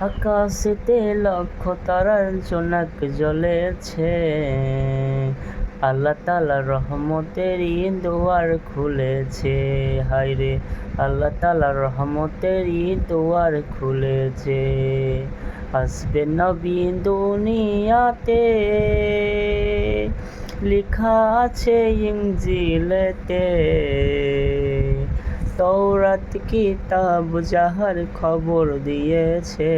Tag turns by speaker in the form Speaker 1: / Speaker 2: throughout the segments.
Speaker 1: আকাশেতে লক্ষ তারার জোনাক জ্বলেছে। আল্লাহ তালা রহমতেরই দুয়ার খুলেছে। হায়রে আল্লাহ তালা রহমতেরই দুয়ার খুলেছে। আসবে নবী দুনিয়াতে। লেখা আছে ইংজিলেতে তৌরাত কিতাব যাহার খবর দিয়েছে।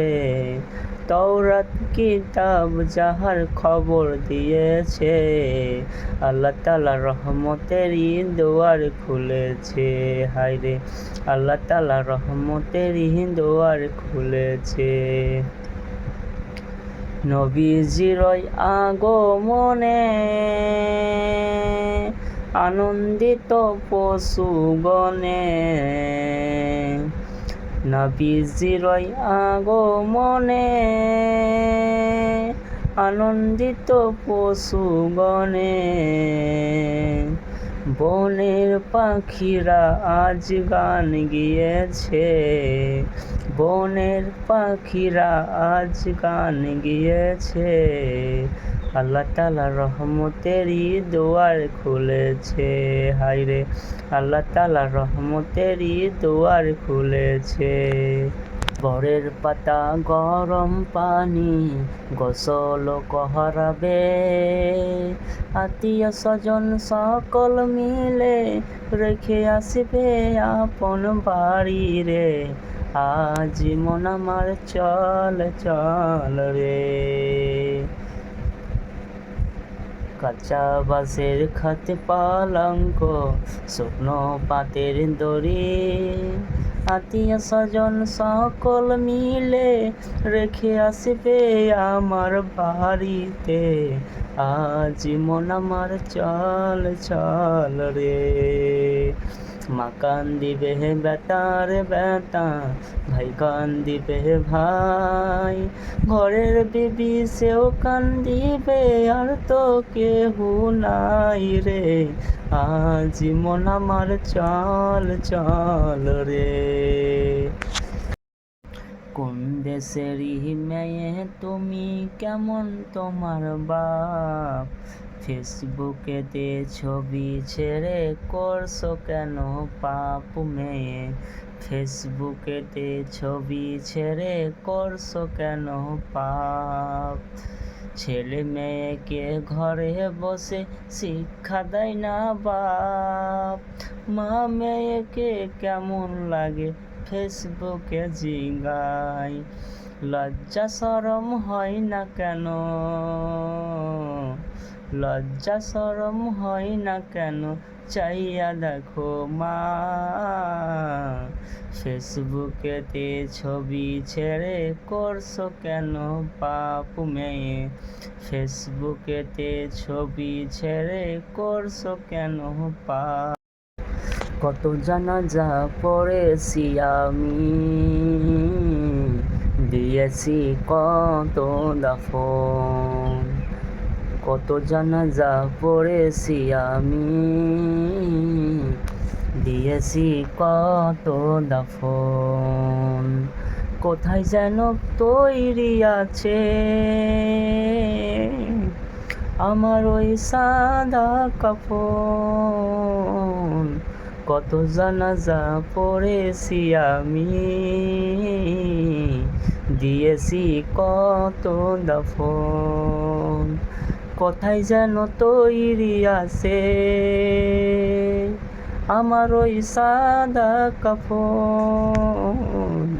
Speaker 1: তৌরাত কিতাব যাহার খবর দিয়েছে। আল্লাহ তালা রহমতেরই দুয়ার খুলেছে। হায়রে, আল্লাহ তালা রহমতেরই দুয়ার খুলেছে। নবীজিরই আগমনে আনন্দিত পশুগণে নবীজিরই আগমনে আনন্দিত পশুগণে বনের পাখিরা আজ গান গিয়েছে। বনের পাখিরা আজ গান গিয়েছে। আল্লাহ তালা রহমতেরই দুয়ার খুলেছে। হায়রে আল্লাহ তালা রহমতেরই দুয়ার খুলেছে। বরের পাতা গরম পানি, গোসল কহরাবে আত্মীয় স্বজন সকল মিলে রেখে আসবে আপন বাড়ি রে। আজ মন আমার চল চল রে। কাঁচা বাসের খাত পালঙ্ক, শুকনো পাতের দড়ি। আত্মীয় স্বজন সকল মিলে রেখে আসবে আমার বাড়িতে। আজ মন আমার চল চল রে। মা কান দিবে বেটার বেটা, ভাই কান দিবে ভাই। ঘরের বিবি সেও কান দিবে, আর তো কেহু নাই রে। আজ মন আমার চল চল রে। কোন দেশেরই মেয়ে তুমি কেমন তোমার বাপ? ফেসবুকেতে ছবি ছেড়ে করছ কেন পাপ মেয়ে? ফেসবুকেতে ছবি ছেড়ে করছ কেন পাপ? ছেলে মেয়েকে ঘরে বসে শিক্ষা দেয় না বাপ। মা মেয়েকে কেমন লাগে ফেসবুকে জিঙ্গাই, লজ্জা সরম হয় না কেন? লজ্জা সরম হয় না কেন? চাইয়া দেখো মা ফেসবুকেতে ছবি ছেড়ে করছ কেন পাপ মেয়ে? ফেসবুকেতে ছবি ছেড়ে করছ কেন পাপ কত জানাজা পড়েছি আমি। দিয়েছি কত দাফন, কত জানাজা পড়েছি আমি। দিয়েছি কত দাফন, কোথায় যেন তৈরি আছে। আমার ওই সাদা কাফন কত জানাজা পড়েছি আমি। দিয়েছি কত দাফন। কথাই যেন তৈরি আছে আমার ওই সাদা কাফন।